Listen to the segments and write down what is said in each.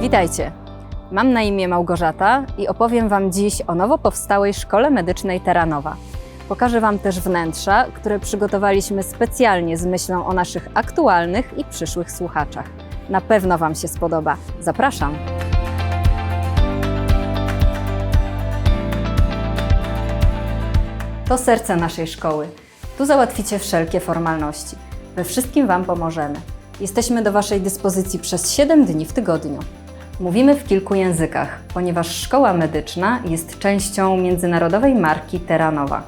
Witajcie. Mam na imię Małgorzata i opowiem Wam dziś o nowo powstałej Szkole Medycznej Teranowa. Pokażę Wam też wnętrza, które przygotowaliśmy specjalnie z myślą o naszych aktualnych i przyszłych słuchaczach. Na pewno Wam się spodoba. Zapraszam. To serce naszej szkoły. Tu załatwicie wszelkie formalności. We wszystkim Wam pomożemy. Jesteśmy do Waszej dyspozycji przez 7 dni w tygodniu. Mówimy w kilku językach, ponieważ szkoła medyczna jest częścią międzynarodowej marki Teranowa.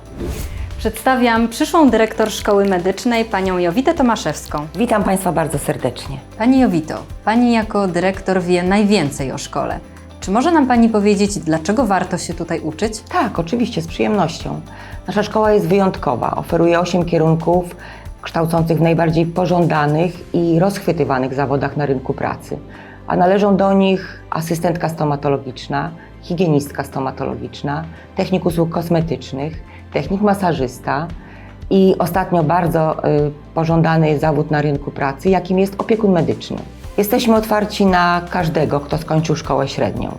Przedstawiam przyszłą dyrektor szkoły medycznej, panią Jowitę Tomaszewską. Witam Państwa bardzo serdecznie. Pani Jowito, Pani jako dyrektor wie najwięcej o szkole. Czy może nam Pani powiedzieć, dlaczego warto się tutaj uczyć? Tak, oczywiście, z przyjemnością. Nasza szkoła jest wyjątkowa. Oferuje 8 kierunków kształcących w najbardziej pożądanych i rozchwytywanych zawodach na rynku pracy. A należą do nich asystentka stomatologiczna, higienistka stomatologiczna, technik usług kosmetycznych, technik masażysta i ostatnio bardzo y, pożądany zawód na rynku pracy, jakim jest opiekun medyczny. Jesteśmy otwarci na każdego, kto skończył szkołę średnią.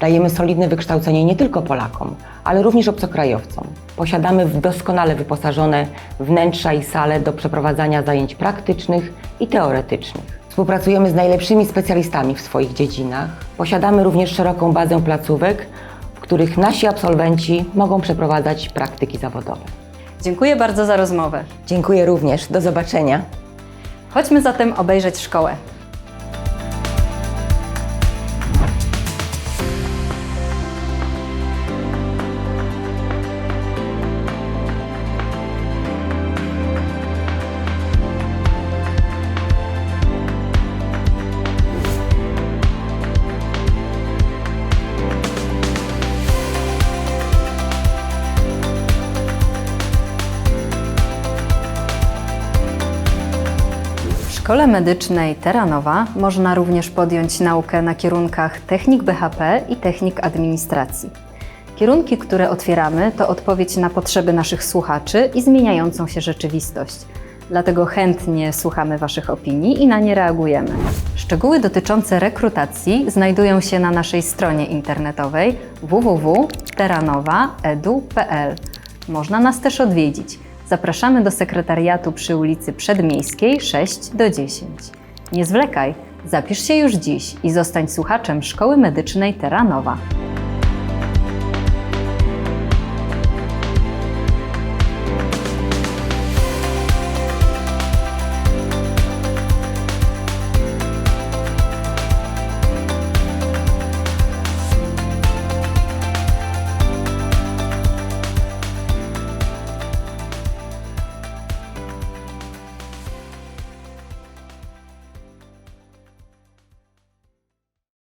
Dajemy solidne wykształcenie nie tylko Polakom, ale również obcokrajowcom. Posiadamy doskonale wyposażone wnętrza i sale do przeprowadzania zajęć praktycznych i teoretycznych. Współpracujemy z najlepszymi specjalistami w swoich dziedzinach. Posiadamy również szeroką bazę placówek, w których nasi absolwenci mogą przeprowadzać praktyki zawodowe. Dziękuję bardzo za rozmowę. Dziękuję również. Do zobaczenia. Chodźmy zatem obejrzeć szkołę. Szkole Medycznej Teranowa można również podjąć naukę na kierunkach technik BHP i technik administracji. Kierunki, które otwieramy, to odpowiedź na potrzeby naszych słuchaczy i zmieniającą się rzeczywistość. Dlatego chętnie słuchamy Waszych opinii i na nie reagujemy. Szczegóły dotyczące rekrutacji znajdują się na naszej stronie internetowej www.teranowa.edu.pl. Można nas też odwiedzić. Zapraszamy do sekretariatu przy ulicy Przedmiejskiej 6 do 10. Nie zwlekaj, zapisz się już dziś i zostań słuchaczem Szkoły Medycznej Teranowa.